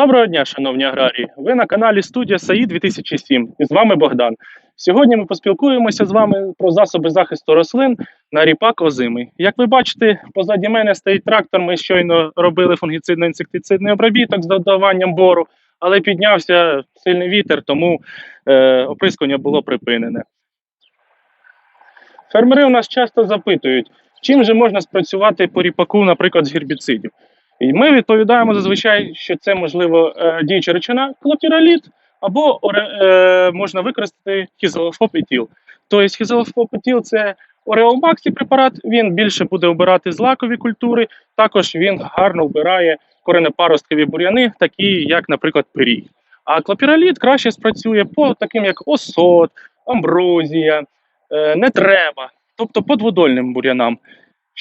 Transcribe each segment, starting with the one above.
Доброго дня, шановні аграрії! Ви на каналі Студія САІ 2007 і з вами Богдан. Сьогодні ми поспілкуємося з вами про засоби захисту рослин на ріпак озимий. Як ви бачите, позаді мене стоїть трактор. Ми щойно робили фунгіцидно-інсектицидний обробіток з додаванням бору, але піднявся сильний вітер, тому е, оприскування було припинене. Фермери у нас часто запитують, чим же можна спрацювати по ріпаку, наприклад, з гербіцидів. І ми відповідаємо зазвичай, що це можливо е, діюча речовина клопіраліт, або е, можна використати хізелофопетіл. Тобто хізелофопетіл – це ореомаксі препарат, він більше буде вбирати злакові культури, також він гарно вбирає коренепаросткові бур'яни, такі як, наприклад, пирій. А клопіраліт краще спрацює по таким як осот, амброзія, е, не треба, тобто подводольним бур'янам.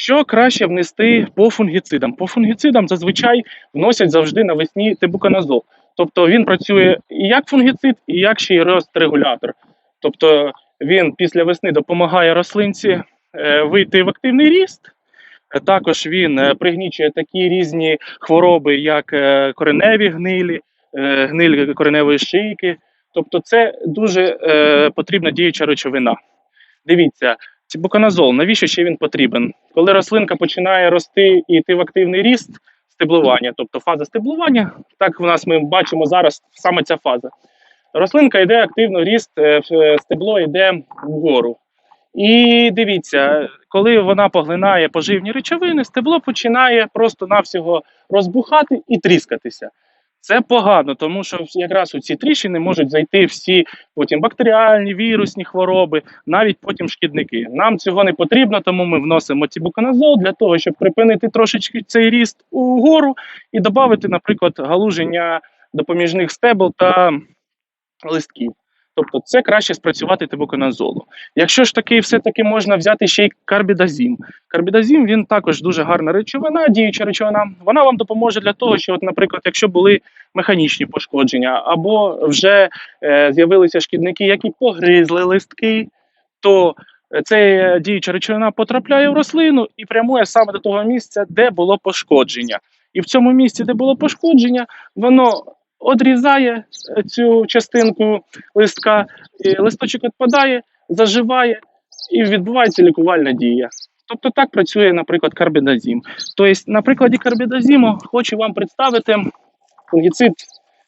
Що краще внести по фунгіцидам? По фунгіцидам зазвичай вносять завжди навесні тибуканазол. Тобто він працює і як фунгіцид, і як ще й регулятор. Тобто він після весни допомагає рослинці е, вийти в активний ріст. Також він е, пригнічує такі різні хвороби, як е, кореневі гнилі, гниль кореневої шийки. Тобто, це дуже потрібна діюча речовина. Дивіться, Цибуканазол, навіщо ще він потрібен? Коли рослинка починає рости і йти в активний ріст стеблування, тобто фаза стеблування, так в нас ми бачимо зараз саме ця фаза. Рослинка йде активно ріст, е, е, стебло йде вгору. І дивіться, коли вона поглинає поживні речовини, стебло починає просто-навсього розбухати і тріскатися. Це погано, тому що якраз у ці тріщини можуть зайти всі потім бактеріальні, вірусні хвороби, навіть потім шкідники. Нам цього не потрібно, тому ми вносимо цибуканазол для того, щоб припинити трошечки цей ріст угору і додати, наприклад, галуження допоміжних стебл та листків. Тобто це краще спрацювати тибуканазолу. Якщо ж таки все-таки можна взяти ще й карбідазім. Карбідазім він також дуже гарна речовина, діюча речовина. Вона вам допоможе для того, що, от, наприклад, якщо були механічні пошкодження, або вже е, з'явилися шкідники, які погризли листки, то ця діюча речовина потрапляє в рослину і прямує саме до того місця, де було пошкодження. І в цьому місці, де було пошкодження, воно одрізає е, цю частинку листка, листочок відпадає, заживає і відбувається лікувальна дія. Тобто так працює, наприклад, карбідазім. Тобто, на прикладі карбідазіму хочу вам представити фунгіцид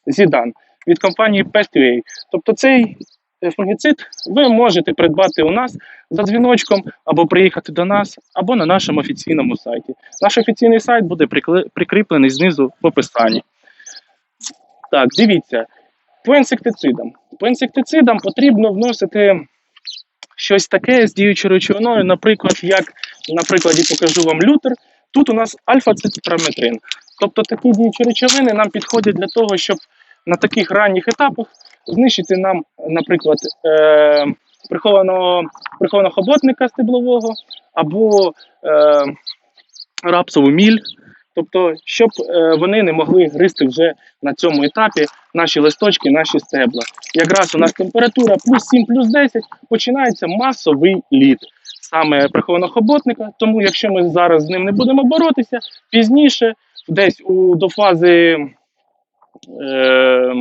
Зідан від компанії Pest.ua. Тобто цей е, фунгіцид ви можете придбати у нас за дзвіночком або приїхати до нас, або на нашому офіційному сайті. Наш офіційний сайт буде прикріплений знизу в описанні. Так, дивіться, по інсектицидам. По інсектицидам потрібно вносити щось таке з діючою речовиною, наприклад, як на прикладі покажу вам лютер. Тут у нас альфа-цитраметрин. Тобто такі діючі речовини нам підходять для того, щоб на таких ранніх етапах знищити нам, наприклад, е- прихованого, прихованого хоботника стеблового або е- рапсову міль. Тобто, щоб е, вони не могли гризти вже на цьому етапі наші листочки, наші стебла. Якраз у нас температура плюс 7, плюс 10, починається масовий лід саме прихованого хоботника. Тому, якщо ми зараз з ним не будемо боротися, пізніше, десь у, до фази е,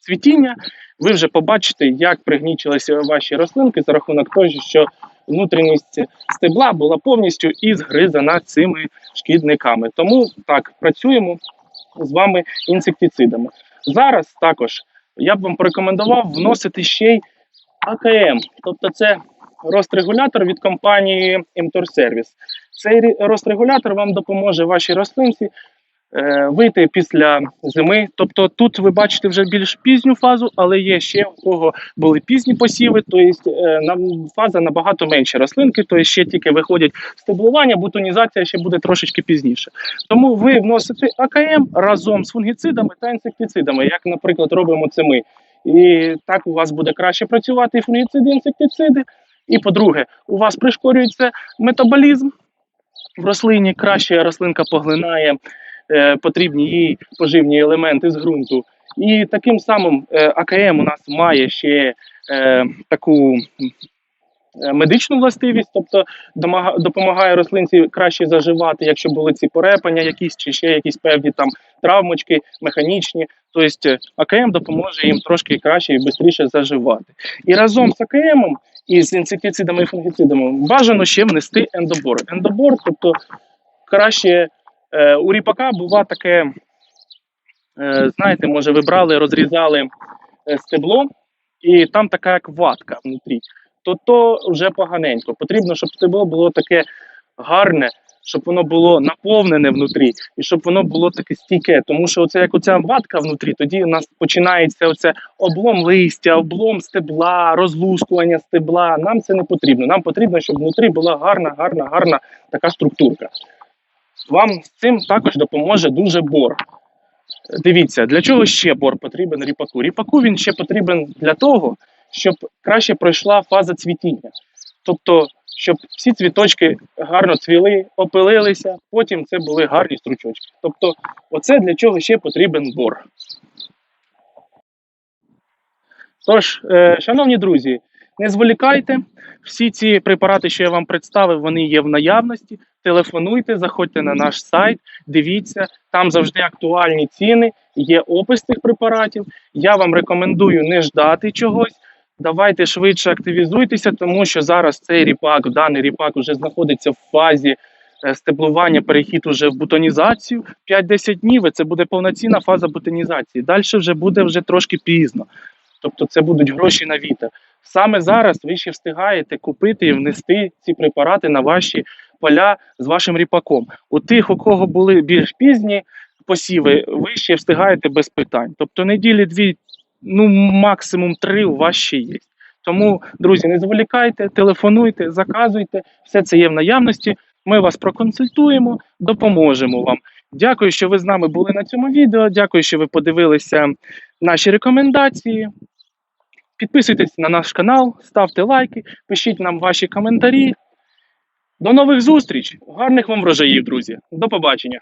цвітіння, ви вже побачите, як пригнічилися ваші рослинки за рахунок того, що внутрішність стебла була повністю і згризана цими шкідниками. Тому так працюємо з вами інсектицидами. Зараз також я б вам порекомендував вносити ще й АКМ, тобто це рострегулятор від компанії Mtor Service. Цей рострегулятор вам допоможе вашій рослинці вийти після зими. Тобто тут ви бачите вже більш пізню фазу, але є ще у кого були пізні посіви, тобто е, нам фаза набагато менше рослинки, тобто ще тільки виходять стеблування, бутонізація ще буде трошечки пізніше. Тому ви вносите АКМ разом з фунгіцидами та інсектицидами, як, наприклад, робимо це ми. І так у вас буде краще працювати і фунгіциди, і інсектициди. І по-друге, у вас пришкорюється метаболізм в рослині, краще рослинка поглинає е, потрібні їй поживні елементи з ґрунту. І таким самим е, АКМ у нас має ще е, таку е, медичну властивість, тобто допомагає рослинці краще заживати, якщо були ці порепання, якісь чи ще якісь певні там травмочки механічні. Тобто е, АКМ допоможе їм трошки краще і швидше заживати. І разом з АКМом і з інсектицидами і фунгіцидами бажано ще внести ендобор. Ендобор, тобто краще е, у ріпака бува таке, е, знаєте, може, ви брали, розрізали е, стебло, і там така як ватка внутрі, то то вже поганенько. Потрібно, щоб стебло було таке гарне, щоб воно було наповнене внутрі, і щоб воно було таке стійке. Тому що оце як оця ватка внутрі, тоді у нас починається оце облом листя, облом стебла, розлускування стебла. Нам це не потрібно. Нам потрібно, щоб внутрі була гарна, гарна, гарна така структурка. Вам цим також допоможе дуже бор. Дивіться, для чого ще бор потрібен ріпаку? Ріпаку він ще потрібен для того, щоб краще пройшла фаза цвітіння. Тобто, щоб всі цвіточки гарно цвіли, опилилися, потім це були гарні стручочки. Тобто, оце для чого ще потрібен бор. Тож, е, шановні друзі, не зволікайте. Всі ці препарати, що я вам представив, вони є в наявності. Телефонуйте, заходьте на наш сайт, дивіться, там завжди актуальні ціни, є опис цих препаратів. Я вам рекомендую не ждати чогось. Давайте швидше активізуйтеся, тому що зараз цей ріпак, даний ріпак, вже знаходиться в фазі е, стеблування, перехід уже в бутонізацію. 5-10 днів і це буде повноцінна фаза бутонізації. Далі вже буде вже трошки пізно. Тобто це будуть гроші на вітер. Саме зараз ви ще встигаєте купити і внести ці препарати на ваші поля з вашим ріпаком. У тих, у кого були більш пізні посіви, ви ще встигаєте без питань. Тобто неділі дві, ну максимум три у вас ще є. Тому, друзі, не зволікайте, телефонуйте, заказуйте, все це є в наявності. Ми вас проконсультуємо, допоможемо вам. Дякую, що ви з нами були на цьому відео. Дякую, що ви подивилися наші рекомендації. Підписуйтесь на наш канал, ставте лайки, пишіть нам ваші коментарі. До нових зустріч! Гарних вам врожаїв, друзі! До побачення!